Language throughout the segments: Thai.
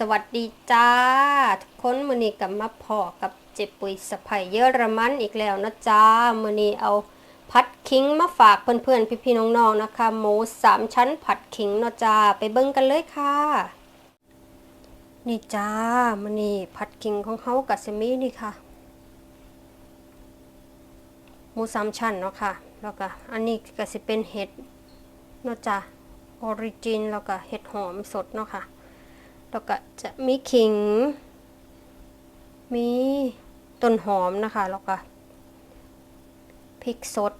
สวัสดีจ้า ทุกคนมือนี้กับมาพอกับเจ็บปุ๋ยสะไพเยอรมันอีกแล้วนะจ้ามือนี้เอาผัดคิงมาฝากเพื่อนๆพี่ๆน้องๆนะคะหมูสามชั้นผัดคิงเนาะจ้าไปเบิ่งกันเลยค่ะ นี่จ้ามือนี้ผัดคิงของเขากับซมีนี่ค่ะหมูสามชั้นเนาะค่ะแล้วก็อันนี้ก็สิเป็นเห็ดเนาะจ้าออริจินแล้วก็เห็ดหอมสดเนาะค่ะ แล้วก็จะมีขิง มีต้นหอมนะคะ แล้วก็พริกสด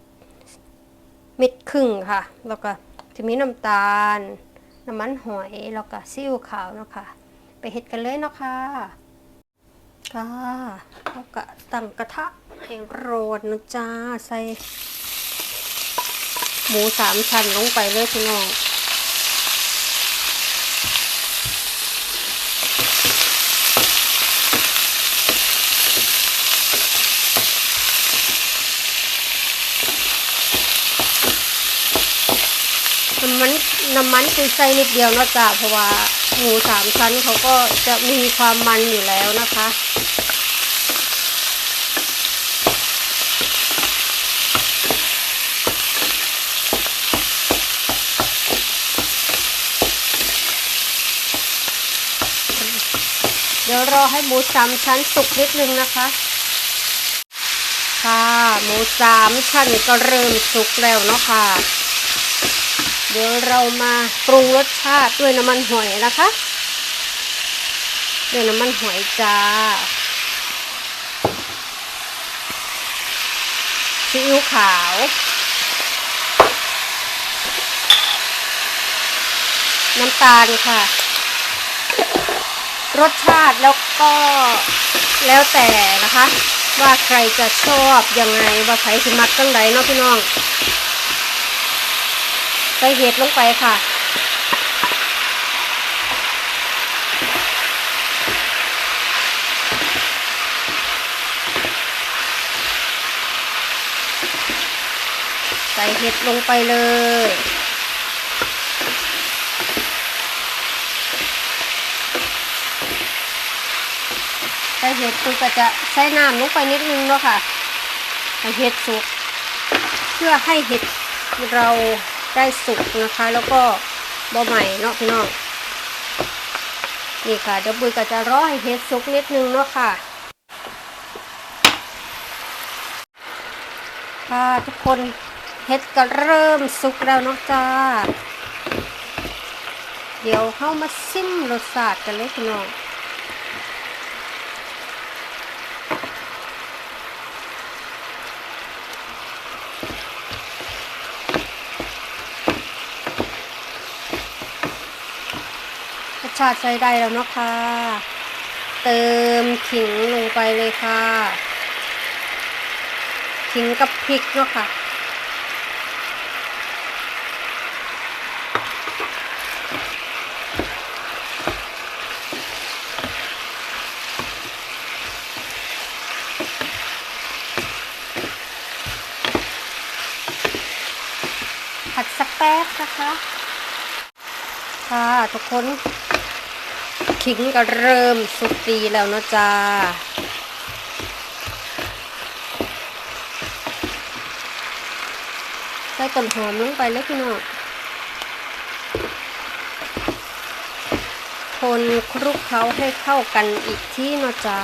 เม็ดครึ่งค่ะ แล้วก็จะมีน้ำตาล น้ำมันหอย แล้วก็ซีอิ๊วขาวนะคะ ไปเฮ็ดกันเลยเนาะค่ะค่ะแล้วก็ตั้งกระทะให้ร้อนนะจ้า ใส่หมูสามชั้นลงไปเลยพี่น้อง น้ำมันน้ำมันคือใส่นิดเดียวนะจ้ะเพราะว่าหมูสามชั้นเขาก็จะมีความมันอยู่แล้วนะคะเดี๋ยวรอให้หมูสามชั้นสุกนิดนึงนะคะ ค่ะ หมูสามชั้นก็เริ่มสุกแล้วเนาะค่ะ เดี๋ยวเรามาปรุงรสชาติด้วยน้ำมันหอยนะคะด้วยน้ำมันหอยจ้าซีอิ๊วขาวน้ำตาลค่ะ รสชาติแล้วก็แล้วแต่นะคะ ว่าใครจะชอบยังไงว่าใครสิมักตั้งใดเนาะพี่น้อง ใส่เห็ดลงไปค่ะ ใส่เห็ดลงไปเลยใส่เห็ดคือก็จะใส่น้ำลงไปนิดนึงเนาะค่ะให้เห็ดสุก เพื่อให้เห็ดเรา ได้สุกนะคะ แล้วก็บ่ใหม่เนาะพี่น้องนี่ค่ะเดี๋ยวบุยก็จะรอให้เห็ดสุกนิดนึงเนาะค่ะค่ะทุกคนเห็ดก็เริ่มสุกแล้วเนาะจ้า เดี๋ยวเข้ามาซิมรสชาติกันเลยพี่น้อง ชาติใช้ได้แล้วเนาะค่ะ เติมขิงลงไปเลยค่ะ ขิงกับพริกเนาะค่ะ ผัดสักแป๊บนะคะค่ะทุกคน ขิงก็เริ่มสุกดีแล้วเนาะจ้าใส่ต้นหอมลงไปเลยพี่น้องคนคลุกเคล้าให้เข้ากันอีกที่เนาะจ้า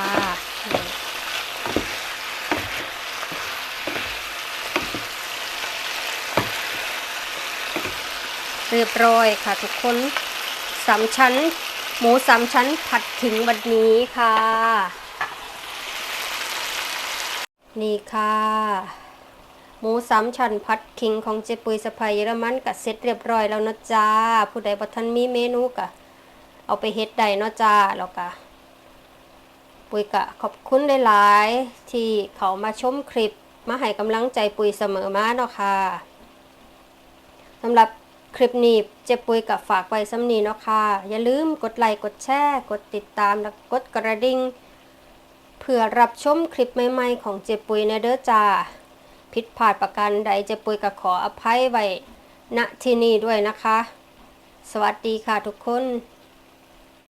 เรียบร้อยค่ะทุกคนสามชั้น หมูสามชั้นผัดถึงวันนี้ค่ะ นี่ค่ะ หมูสามชั้นผัดคิงของเจปุยสะพายเยอรมันก็เสร็จเรียบร้อยแล้วนะจ้าผู้ใดบ่ทันมีเมนูก็เอาไปเฮ็ดได้นะจ้าแล้วก็ปุยก็ขอบคุณหลายๆที่เขามาชมคลิปมาให้กำลังใจปุยเสมอมาเนาะค่ะสำหรับ คลิปนี้เจ๊ปุยกับฝากไว้ซ้ำนี้เนาะค่ะ อย่าลืมกดไลค์กดแชร์กดติดตามและกดกระดิ่งเพื่อรับชมคลิปใหม่ๆของเจ๊ปุยในเด้อจ้าผิดพลาดประการใดเจ๊ปุยก็ขออภัยไว้ณที่นี่ด้วยนะคะ สวัสดีค่ะทุกคน